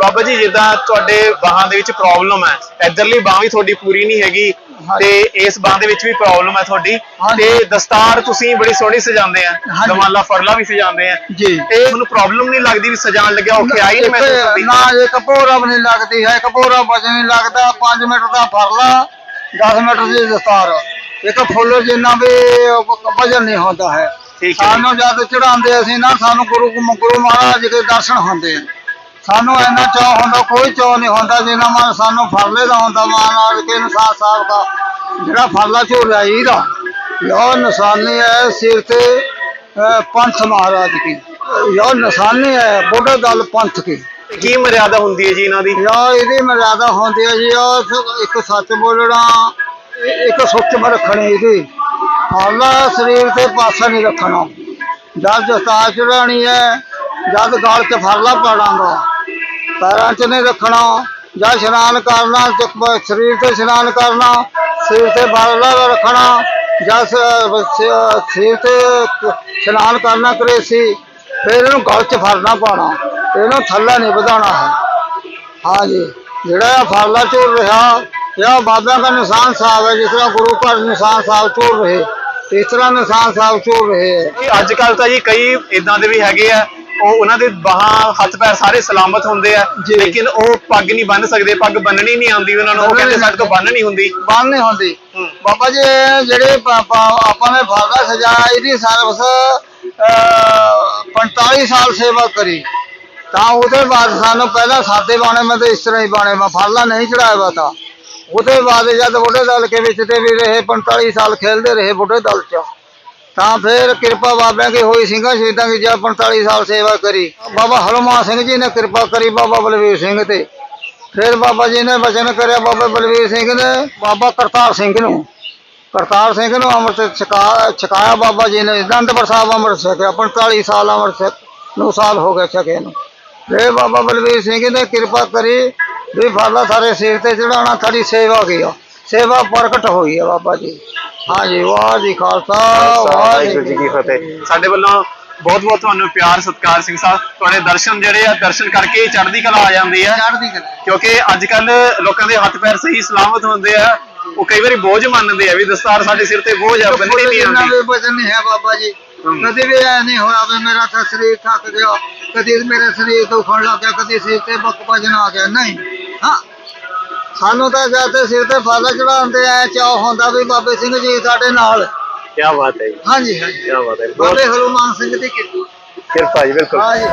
ਬਾਬਾ ਜੀ ਜਿੱਦਾਂ ਤੁਹਾਡੇ ਬਾਹਾਂ ਦੇ ਵਿੱਚ ਪ੍ਰੋਬਲਮ ਹੈ ਇਧਰਲੀ ਬਾਹ ਵੀ ਤੁਹਾਡੀ ਪੂਰੀ ਨਹੀਂ ਹੈਗੀ। ਤੇ ਇਸ ਬਾਹ ਦੇ ਵਿੱਚ ਵੀ ਪ੍ਰੋਬਲਮ ਹੈ ਤੁਹਾਡੀ। ਤੇ ਦਸਤਾਰ ਤੁਸੀਂ ਬੜੀ ਸੋਹਣੀ ਸਜਾਉਂਦੇ ਆ। ਦਮਾਲਾ ਫਰਲਾ ਵੀ ਸਜਾਉਂਦੇ ਆ ਜੀ ਤੇ ਤੁਹਾਨੂੰ ਪ੍ਰੋਬਲਮ ਨਹੀਂ ਲੱਗਦੀ ਵੀ ਸਜਾਉਣ ਲੱਗਿਆ ਔਖਿਆਈ ਨਹੀਂ ਮਹਿਸੂਸ ਹੁੰਦੀ ਨਾ ਇਹ ਕਪੋਰਾ ਵੀ ਨਹੀਂ ਲੱਗਦੀ ਹੈ ਕਪੋਰਾ ਵਜਨ ਨਹੀਂ ਲੱਗਦਾ 5 ਮੀਟਰ ਦਾ ਫਰਲਾ 10 ਮੀਟਰ ਦੀ ਦਸਤਾਰ ਇੱਕ ਫੁੱਲ ਜਿੰਨਾ ਵੀ ਵਜਨ ਨਹੀਂ ਹੁੰਦਾ ਹੈ। ਸਾਨੂੰ ਜਦ ਚੜਾਉਂਦੇ ਅਸੀਂ ਨਾ ਸਾਨੂੰ ਗੁਰੂ ਗੁਰੂ ਮਹਾਰਾਜ ਦੇ ਦਰਸ਼ਨ ਹੁੰਦੇ ਆ ਸਾਨੂੰ ਇੰਨਾ ਚਾਹ ਹੁੰਦਾ ਕੋਈ ਚਾਹ ਨਹੀਂ ਹੁੰਦਾ ਜਿੰਨਾ ਮਨ ਸਾਨੂੰ ਫਰਲੇ ਦਾ ਹੁੰਦਾ ਮਹਾਰਾਜ ਕੇ ਅਨੁਸਾਰ ਸਾਹਿਬ ਦਾ ਜਿਹੜਾ ਫਰਲਾ ਝੋਲਿਆ ਇਹਦਾ ਯੋ ਨਿਸ਼ਾਨੀ ਹੈ ਸਿਰ ਤੇ ਪੰਥ ਮਹਾਰਾਜ ਕੀ। ਯੋ ਨਿਸ਼ਾਨੀ ਹੈ ਬੁੱਢੇ ਦਲ ਪੰਥ ਕੀ। ਕੀ ਮਰਿਆਦਾ ਹੁੰਦੀ ਹੈ ਜੀ ਇਹਨਾਂ ਦੀ? ਯਾ ਇਹਦੀ ਮਰਿਆਦਾ ਹੁੰਦੀ ਹੈ ਜੀ ਉਹ ਇੱਕ ਸੱਚ ਬੋਲਣਾ ਇੱਕ ਸੁੱਚ ਰੱਖਣੀ ਇਹਦੀ। ਹਾਲਾ ਸਰੀਰ ਤੇ ਪਾਸਾ ਨਹੀਂ ਰੱਖਣਾ। ਜਦ ਦਸਤਾਰ ਚੜਾਣੀ ਹੈ ਜਦ ਗਲ 'ਚ ਫਰਲਾ ਪਾੜਾਂਗਾ ਪੈਰਾਂ 'ਚ ਨਹੀਂ ਰੱਖਣਾ, ਜਾਂ ਇਸ਼ਨਾਨ ਕਰਨਾ, ਤੇ ਸਰੀਰ ਤੇ ਇਸ਼ਨਾਨ ਕਰਨਾ ਸਿਰ ਤੇ ਫਰਲਾ ਰੱਖਣਾ, ਜਾਂ ਸ- ਸਿਰ ਤੇ ਇਸ਼ਨਾਨ ਕਰਨਾ ਕਰੇ ਸੀ, ਫਿਰ ਇਹਨੂੰ ਗਲ 'ਚ ਫੜਨਾ ਪਾਣਾ ਇਹਨੂੰ ਥੱਲੇ ਨਹੀਂ ਵਧਾਉਣਾ ਹੈ। ਹਾਂਜੀ, ਜਿਹੜਾ ਇਹ ਫਾਲਾ ਝੂਲ ਰਿਹਾ, ਇਹ ਬਾਬਿਆਂ ਦਾ ਨਿਸ਼ਾਨ ਸਾਹਿਬ ਹੈ, ਜਿਸ ਤਰ੍ਹਾਂ ਗੁਰੂ ਘਰ ਨਿਸ਼ਾਨ ਸਾਹਿਬ ਝੂਲ ਰਹੇ, ਇਸ ਤਰ੍ਹਾਂ ਨਿਸ਼ਾਨ ਸਾਹਿਬ ਝੂਲ ਰਹੇ ਹੈ। ਅੱਜ ਕੱਲ ਤਾਂ ਜੀ ਕਈ ਇਦਾਂ ਦੇ ਵੀ ਹੈਗੇ ਆ ਉਹ ਉਹਨਾਂ ਦੇ ਬਾਹਾਂ ਹੱਥ ਪੈਰ ਸਾਰੇ ਸਲਾਮਤ ਹੁੰਦੇ ਆ। ਜੀ। ਲੇਕਿਨ ਉਹ ਪੱਗ ਨਹੀਂ ਬੰਨ ਸਕਦੇ ਪੱਗ ਬੰਨਣੀ ਨਹੀਂ ਆਉਂਦੀ ਉਹਨਾਂ ਨੂੰ। ਉਹ ਕਹਿੰਦੇ ਸਾਡੇ ਤੋਂ ਬੰਨ ਨਹੀਂ ਹੁੰਦੀ। ਬੰਨ ਨਹੀਂ ਹੁੰਦੀ। ਹੂੰ। ਬਾਬਾ ਜੀ ਜਿਹੜੇ ਪਾ- ਪਾ- ਆਪਾਂ ਨੇ ਫਾਲਾ ਸਜਾਇਆ ਇਹਦੀ ਸਰਵਿਸ 45 ਸਾਲ ਸੇਵਾ ਕਰੀ। ਤਾਂ ਉਹਦੇ ਬਾਅਦ ਸਾਨੂੰ ਪਹਿਲਾਂ ਸਾਦੇ ਬਾਣੇ ਮੈਂ ਤੇ ਇਸ ਤਰ੍ਹਾਂ ਹੀ ਬਾਣੇ ਮੈਂ ਫਾਲਾ ਨਹੀਂ ਚੜਾਇਆ ਵਾ ਤਾਂ। ਉਹਦੇ ਬਾਅਦ ਜਦ ਬੁੱਢੇ ਦਲ ਕੇ ਵਿੱਚ ਤੇ ਵੀ ਰਹੇ 45 ਸਾਲ ਖੇਲਦੇ ਰਹੇ ਬੁੱਢੇ ਦਲ ਚ। ਤਾਂ ਫਿਰ ਕਿਰਪਾ ਬਾਬਿਆਂ ਕੀ ਹੋਈ, ਸਿੰਘਾਂ ਸ਼ਹੀਦਾਂ ਦੀ ਜਦ 45 ਸਾਲ ਸੇਵਾ ਕਰੀ। ਬਾਬਾ ਹਰਮਾ ਸਿੰਘ ਜੀ ਨੇ ਕਿਰਪਾ ਕਰੀ ਬਾਬਾ ਬਲਵੀਰ ਸਿੰਘ ਤੇ। ਫਿਰ ਬਾਬਾ ਜੀ ਨੇ ਵਚਨ ਕਰਿਆ ਬਾਬਾ ਬਲਵੀਰ ਸਿੰਘ ਨੇ, ਬਾਬਾ ਕਰਤਾਰ ਸਿੰਘ ਨੂੰ। ਕਰਤਾਰ ਸਿੰਘ ਨੂੰ ਅੰਮ੍ਰਿਤ ਛਕਾ, ਛਕਾਇਆ ਬਾਬਾ ਜੀ ਨੇ। ਅਨੰਦਪੁਰ ਸਾਹਿਬ ਅੰਮ੍ਰਿਤ ਛਕਿਆ 45 ਸਾਲ ਅੰਮ੍ਰਿਤ ਛਕ, ਨੂੰ ਸਾਲ ਹੋ ਗਏ ਛਕੇ ਨੂੰ। ਫਿਰ ਬਾਬਾ ਬਲਵੀਰ ਸਿੰਘ ਨੇ ਕਿਰਪਾ ਕਰੀ ਵੀ ਫਰਲਾ ਸਾਰੇ ਸਿਰ ਤੇ ਚੜਾਉਣਾ ਸਾਡੀ ਸੇਵਾ ਗਿਆ ਸੇਵਾ ਪ੍ਰਗਟ ਹੋਈ ਹੈ ਬਾਬਾ ਜੀ। ਹਾਂਜੀ ਵਾਹ ਜੀ ਖਾਲਸਾ ਵਾਹਿਗੁਰੂ ਜੀ ਕੀ ਫਤਿਹ। ਸਾਡੇ ਵੱਲੋਂ ਬਹੁਤ ਬਹੁਤ ਤੁਹਾਨੂੰ ਪਿਆਰ ਸਤਿਕਾਰ ਸਿੰਘ ਸਾਹਿਬ। ਤੁਹਾਡੇ ਦਰਸ਼ਨ ਜਿਹੜੇ ਆ ਦਰਸ਼ਨ ਕਰਕੇ ਚੜ੍ਹਦੀ ਕਲਾ ਆ ਜਾਂਦੀ ਹੈ ਚੜ੍ਹਦੀ ਕਲਾ। ਕਿਉਂਕਿ ਅੱਜ ਕੱਲ ਲੋਕਾਂ ਦੇ ਹੱਥ ਪੈਰ ਸਹੀ ਸਲਾਮਤ ਹੁੰਦੇ ਆ। ਉਹ ਕਈ ਵਾਰੀ ਬੋਝ ਮੰਨਦੇ ਆ ਵੀ ਦਸਤਾਰ ਸਾਡੇ ਸਿਰ ਤੇ ਬੋਝ ਆ ਬੰਨਣੀ ਨਹੀਂ ਆਉਂਦੀ ਵਜਨ ਨਹੀਂ ਹੈ ਬਾਬਾ ਜੀ। ਕਦੇ ਵੀ ਐ ਨਹੀਂ ਹੋਇਆ ਵੀ ਮੇਰਾ ਤਾਂ ਸਰੀਰ ਥੱਕ ਗਿਆ। ਕਦੀ ਮੇਰੇ ਸਰੀਰ ਦੁਖਣ ਲੱਗ ਗਿਆ ਕਦੀ ਸਿਰ ਤੇ ਬੱਕ ਵਜਨ ਆ ਗਿਆ। ਨਹੀਂ। ਹਾਂ ਸਾਨੂੰ ਤਾਂ ਜਦ ਤੇ ਸਿਰ ਤੇ ਫਾਲਾ ਚੜਾਉਂਦੇ ਐ ਚਾਹ ਹੁੰਦਾ ਵੀ ਬਾਬੇ ਸਿੰਘ ਜੀ ਸਾਡੇ ਨਾਲ। ਕੀ ਬਾਤ ਹੈ ਜੀ। ਹਾਂਜੀ ਹਾਂਜੀ। ਕੀ ਬਾਤ ਹੈ। ਬਾਬੇ ਹਰੂਮਾਨ ਸਿੰਘ ਦੀ ਕਿਰਪਾ। ਕਿਰਪਾ ਜੀ ਬਿਲਕੁਲ। ਹਾਂਜੀ